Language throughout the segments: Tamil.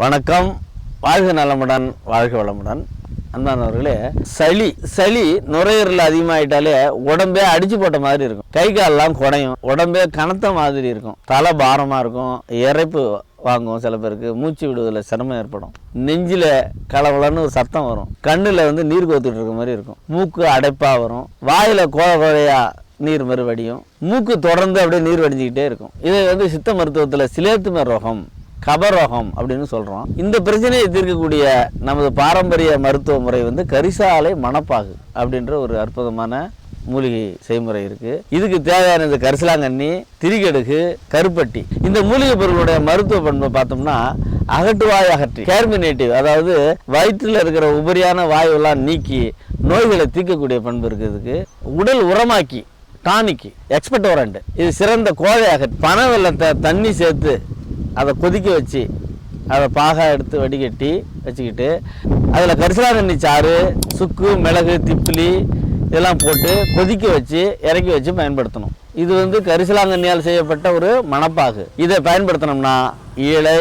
வணக்கம். வாழ்க நலமுடன் வாழ்க வளமுடன். அன்பானவர்களே சளி சளி நுரையீரல் அதிகமாயிட்டாலே உடம்பே அடிச்சு போட்ட மாதிரி இருக்கும். கை காலெல்லாம் குடையும். உடம்பே கனத்த மாதிரி இருக்கும். தலை பாரமாக இருக்கும். இறைப்பு வாங்கும் சில பேருக்கு. மூச்சு விடுவதில் சிரமம் ஏற்படும். நெஞ்சில் கலவலன்னு ஒரு சத்தம் வரும். கண்ணில் வந்து நீர் கோத்துட்டு இருக்க மாதிரி இருக்கும். மூக்கு அடைப்பாக வரும். வாயில் கோழ கோழையாக நீர் மறு வடியும் மூக்கு தொடர்ந்து அப்படியே நீர் வடிஞ்சிக்கிட்டே இருக்கும். இது வந்து சித்த மருத்துவத்தில் சிலேத்தும ரோகம் கபரோகம் அப்படின்னு சொல்கிறோம் இந்த பிரச்சனையை தீர்க்கக்கூடிய நமது பாரம்பரிய மருத்துவ முறை வந்து கரிசாலை மணப்பாகு அப்படின்ற ஒரு அற்புதமான மூலிகை செய்முறை இருக்குது இதுக்கு தேவையான இந்த கரிசலாங்கண்ணி திரிகடுகு கருப்பட்டி. இந்த மூலிகை பொருளுடைய மருத்துவ பண்பை பார்த்தோம்னா அகட்டுவாய் அகற்றி கேர்மினேட்டிவ் அதாவது வயிற்றில் இருக்கிற உபரியான வாயுவெல்லாம் நீக்கி நோய்களை தீர்க்கக்கூடிய பண்பு இருக்கிறதுக்கு உடல் உரமாக்கி டானிக்கு எக்ஸ்பெக்டோரண்ட் இது சிறந்த கோழையாக பனை வெள்ளத்தை தண்ணி சேர்த்து அதை கொதிக்க வச்சு அதை பாகா எடுத்து வடிகட்டி வச்சுக்கிட்டு அதில் கரிசலாங்கண்ணி சாறு சுக்கு மிளகு திப்பிலி இதெல்லாம் போட்டு கொதிக்க வச்சு இறக்கி வச்சு பயன்படுத்தணும். இது வந்து கரிசலாங்கண்ணியால் செய்யப்பட்ட ஒரு மணப்பாகு இதை பயன்படுத்தினோம்னா ஈழை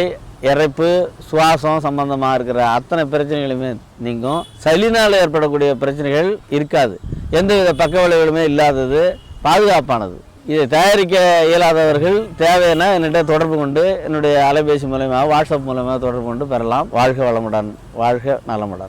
இறைப்பு சுவாசம் சம்பந்தமாக இருக்கிற அத்தனை பிரச்சனைகளுமே நீங்கும். சளினால் ஏற்படக்கூடிய பிரச்சனைகள் இருக்காது. எந்தவித பக்க விளைவுகளுமே இல்லாதது பாதுகாப்பானது. இதை தயாரிக்க இயலாதவர்கள் தேவையான என்னிட்ட தொடர்பு கொண்டு என்னுடைய அலைபேசி மூலயமா வாட்ஸ்அப் மூலமாக தொடர்பு கொண்டு பெறலாம். வாழ்க வளமுடன் வாழ்க நலமுடன்.